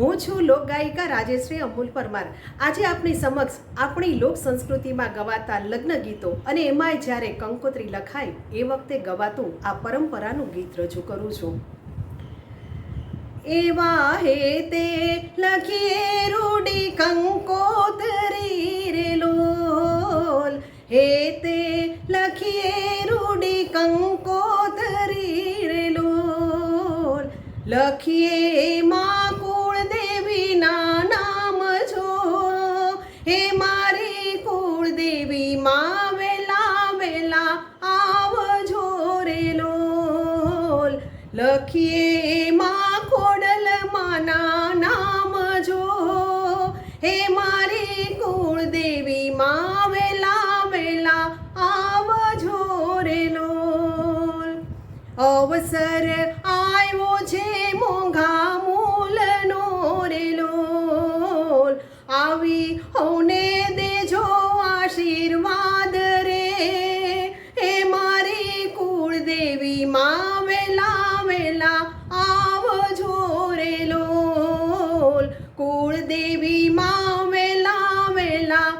હું છું લોકગાયિકા રાજેશ્રી અમૂલ પરમાર. આજે આપની સમક્ષ આપણી લોક સંસ્કૃતિમાં ગવાતા લગ્ન ગીતો અને એમાંય જ્યારે કંકોત્રી લખાય, એ વખતે ગવાતું આ પરંપરાનું ગીત રજૂ કરું છું. એવા હે તે લખીએ રૂડી કંકોતરી રે લોલ. હે તે લખીએ રૂડી કંકોતરી રે લોલ. લખીએ માં માં વેલા વેલા આવજો રે લોલ. લખીએ માં ખોડલ માના નામ જો. હે મારી કુળ દેવી માં વેલા વેલા આવજો રે લોલ. અવસર આવ્યો છે મોંઘા મૂલનો રે લોલ. આવી હોને કુળદેવી માં વેલા વેલા જોરેલો રે લોલ. કુળદેવી માં વેલા વેલા